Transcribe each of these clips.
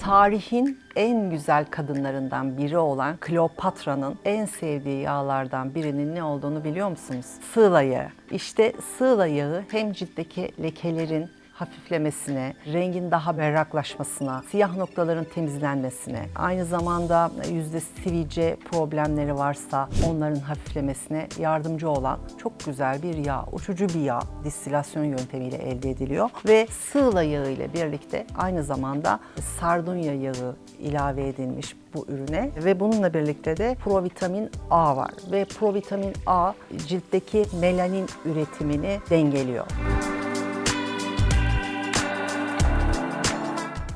Tarihin en güzel kadınlarından biri olan Kleopatra'nın en sevdiği yağlardan birinin ne olduğunu biliyor musunuz? Sığla yağı. İşte sığla yağı hem ciltteki lekelerin hafiflemesine, rengin daha berraklaşmasına, siyah noktaların temizlenmesine, aynı zamanda yüzde sivilce problemleri varsa onların hafiflemesine yardımcı olan çok güzel bir yağ, uçucu bir yağ distilasyon yöntemiyle elde ediliyor ve sığla yağı ile birlikte aynı zamanda sardunya yağı ilave edilmiş bu ürüne ve bununla birlikte de provitamin A var ve provitamin A ciltteki melanin üretimini dengeliyor.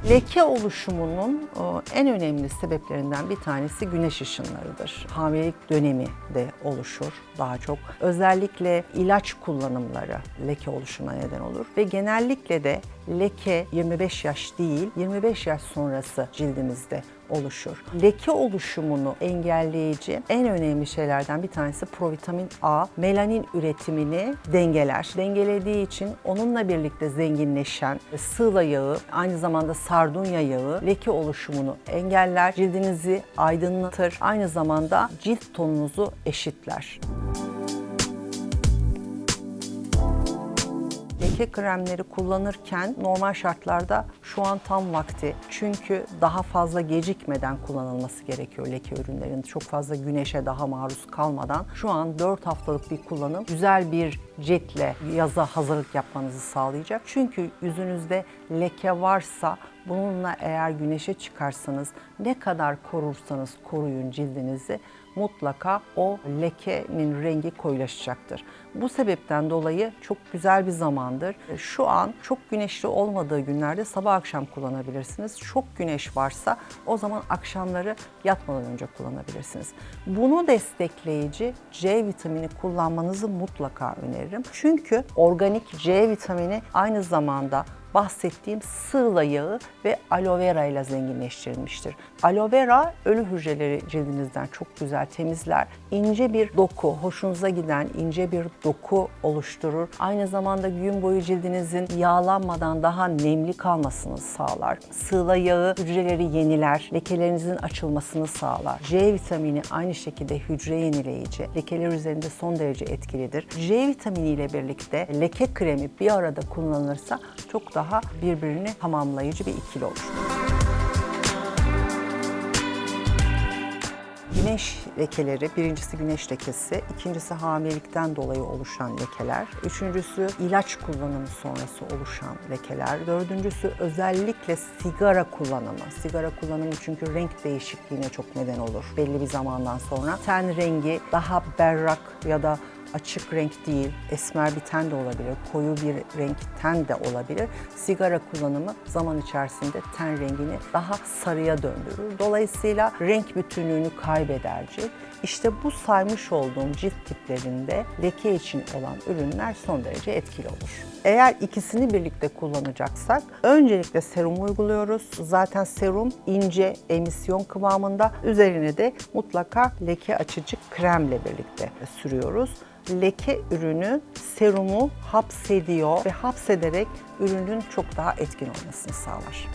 Leke oluşumunun e, en önemli sebeplerinden bir tanesi güneş ışınlarıdır. Hamilelik dönemi de oluşur daha çok. Özellikle ilaç kullanımları leke oluşumuna neden olur ve genellikle de leke 25 yaş değil 25 yaş sonrası cildimizde oluşur. Leke oluşumunu engelleyici en önemli şeylerden bir tanesi provitamin A, melanin üretimini dengeler. Dengelediği için onunla birlikte zenginleşen sığla yağı, aynı zamanda sardunya yağı leke oluşumunu engeller, cildinizi aydınlatır, aynı zamanda cilt tonunuzu eşitler. Leke kremleri kullanırken normal şartlarda şu an tam vakti. Çünkü daha fazla gecikmeden kullanılması gerekiyor leke ürünlerin. Çok fazla güneşe daha maruz kalmadan. Şu an 4 haftalık bir kullanım güzel bir ciltle yaza hazırlık yapmanızı sağlayacak. Çünkü yüzünüzde leke varsa bununla eğer güneşe çıkarsanız ne kadar korursanız koruyun cildinizi mutlaka o lekenin rengi koyulaşacaktır. Bu sebepten dolayı çok güzel bir zamandır. Şu an çok güneşli olmadığı günlerde sabah akşam kullanabilirsiniz. Çok güneş varsa o zaman akşamları yatmadan önce kullanabilirsiniz. Bunu destekleyici C vitamini kullanmanızı mutlaka öneririm. Çünkü organik C vitamini aynı zamanda bahsettiğim sığla yağı ve aloe vera ile zenginleştirilmiştir. Aloe vera ölü hücreleri cildinizden çok güzel temizler. İnce bir doku, hoşunuza giden ince bir doku oluşturur. Aynı zamanda gün boyu cildinizin yağlanmadan daha nemli kalmasını sağlar. Sığla yağı hücreleri yeniler, lekelerinizin açılmasını sağlar. C vitamini aynı şekilde hücre yenileyici, lekeler üzerinde son derece etkilidir. C vitamini ile birlikte leke kremi bir arada kullanılırsa çok daha birbirini tamamlayıcı bir ikili olur. Güneş lekeleri, birincisi güneş lekesi, ikincisi hamilelikten dolayı oluşan lekeler, üçüncüsü ilaç kullanımı sonrası oluşan lekeler, dördüncüsü özellikle sigara kullanımı. Sigara kullanımı çünkü renk değişikliğine çok neden olur belli bir zamandan sonra. Ten rengi daha berrak ya da açık renk değil, esmer bir ten de olabilir, koyu bir renk ten de olabilir. Sigara kullanımı zaman içerisinde ten rengini daha sarıya döndürür. Dolayısıyla renk bütünlüğünü kaybeder cilt. İşte bu saymış olduğum cilt tiplerinde leke için olan ürünler son derece etkili olur. Eğer ikisini birlikte kullanacaksak öncelikle serum uyguluyoruz. Zaten serum ince emisyon kıvamında. Üzerine de mutlaka leke açıcı kremle birlikte sürüyoruz leke ürünü serumu hapsediyor ve hapsederek ürünün çok daha etkin olmasını sağlar.